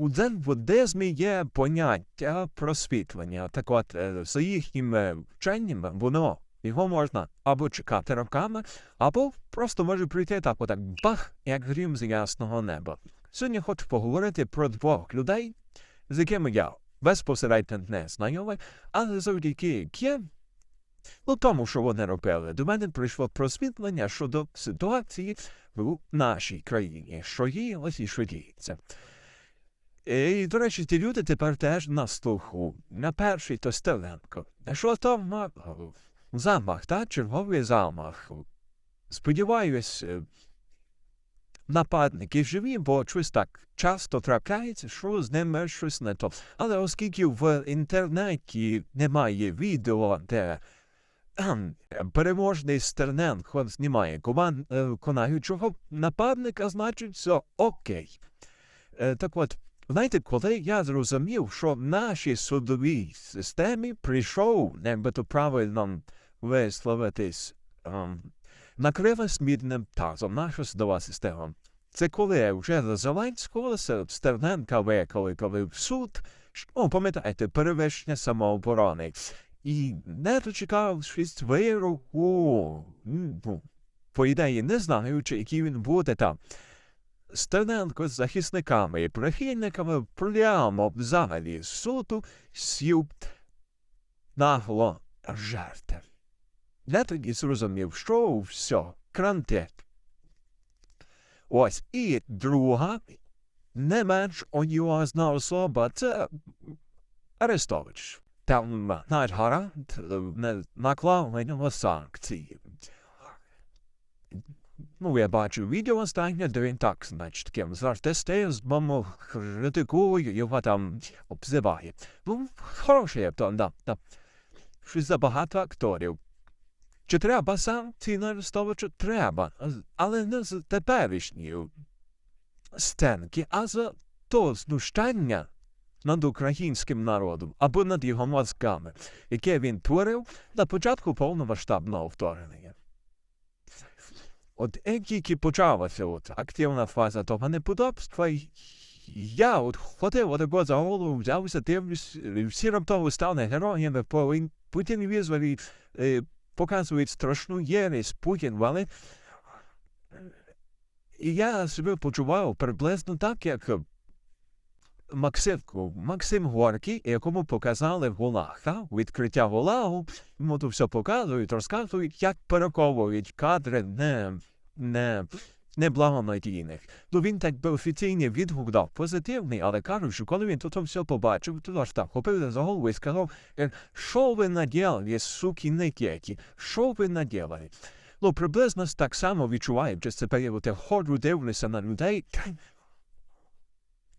у дзен-буддизмі є поняття просвітлення. Так от, е, за їхніми вченнями, воно його можна або чекати роками, або просто може прийти так, отак бах, як грім з ясного неба. Сьогодні хочу поговорити про двох людей, з якими я безпосередньо не знайомий, але завдяки яким, ну тому, що вони робили, до мене прийшло просвітлення щодо ситуації в нашій країні, що є ось і що діється. І, до речі, ті люди тепер теж на слуху. На перший то Стеленко. А що там замах, та? черговий замах. Сподіваюсь, е, нападники живі, бо щось так часто трапляється, що з ними щось не то. Але оскільки в інтернеті немає відео, де переможний Стерненко знімає коман, е, конаючого нападника, значить, все окей. Е, Так от, знаєте, коли я зрозумів, що в нашій судовій системі прийшов, якби то правильно висловитись, ем, накрила смідним тазом наша судова система. Це коли вже за Зеленського Стерненка викликали в суд, що, пам'ятаєте, перевищення самооборони. І не дочекавшись вироку, ну, по ідеї, не знаючи, який він буде там. Стерненко з захисниками і прихильниками прямо в залі суду сів нагло жерти. Я тоді зрозумів, що все, крантет. Ось і друга, не менш одіозна особа, це Арестович. Там навіть гарант е, наклав на нього санкції. Ну, я бачу відео останнє, де він так, значить, таким завжди з маму критикує, його там обзиває. Ну, хороший актор, да, да. Щось забагато акторів. Чи треба санкції на Арестовича? Треба, але не з теперішньої стенки, а за то знущання над українським народом або над його мозками, яке він творив на початку повномасштабного вторгнення. От як тільки почалася от активна фаза того неподобства, я от ходив отако за голову, взявся, дивлюсь, всі раптово стали героями по, по телевізорі, е, показують страшну єресь, Путін валить. І я себе почував приблизно так, як Максимку, Максим Горький, якому показали в Гулага, відкриття Гулагу, йому то все показують, розказують, як переховують кадри не, не, неблагонадійних. Ну він так би офіційний відгук дав позитивний, але кажуть, що коли він тут все побачив, то аж так хопив за голову і сказав, е, що ви наділали, суки некеті, що ви наділали? Ну, приблизно так само відчуваючи себе, я ходжу, дивлюся на людей,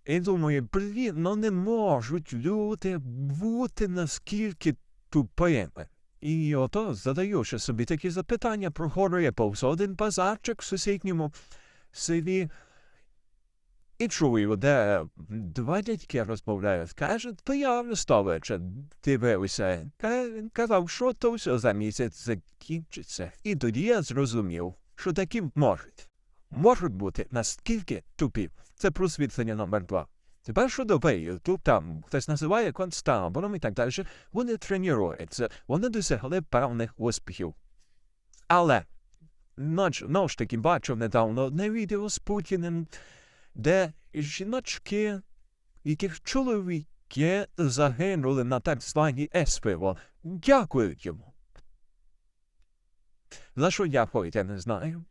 і думаю, блін, ну не можуть люди бути наскільки тупими. І ото, задаючи собі такі запитання, проходжує повз один базарчик в сусідньому селі. І чую, де два дядьки розмовляють, кажуть, то я Арестовича дивився. Він казав, що то все за місяць закінчиться. І тоді я зрозумів, що такі можуть. Можуть бути наскільки тупі. Це просвітлення номер два. Тепер що доби, тут там хтось називає концтабором і так далі, вони тренуються, вони досягли певних успіхів. Але, ну ж таки, бачив недавно одне відео з Путіним, де жіночки, яких чоловіки загинули на так званій СПО, дякують йому. За що дякують, я не знаю.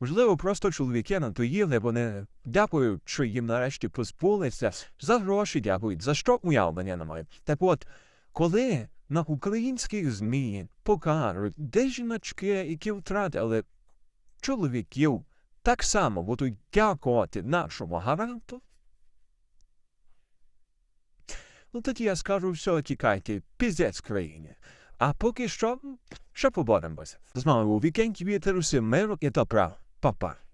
Можливо, просто чоловіки надоїли, вони дякують, що їм нарешті позбулися, за гроші дякують, за що уявлення немає. Так от, коли на українських ЗМІ покажуть, де жіночки, які втратили чоловіків, так само будуть дякувати нашому гаранту, ну тоді я скажу, все, тікайте, піздець країні. А поки що, ще поборемося. З вами у вікенді вітер усім миру і добра. pappa.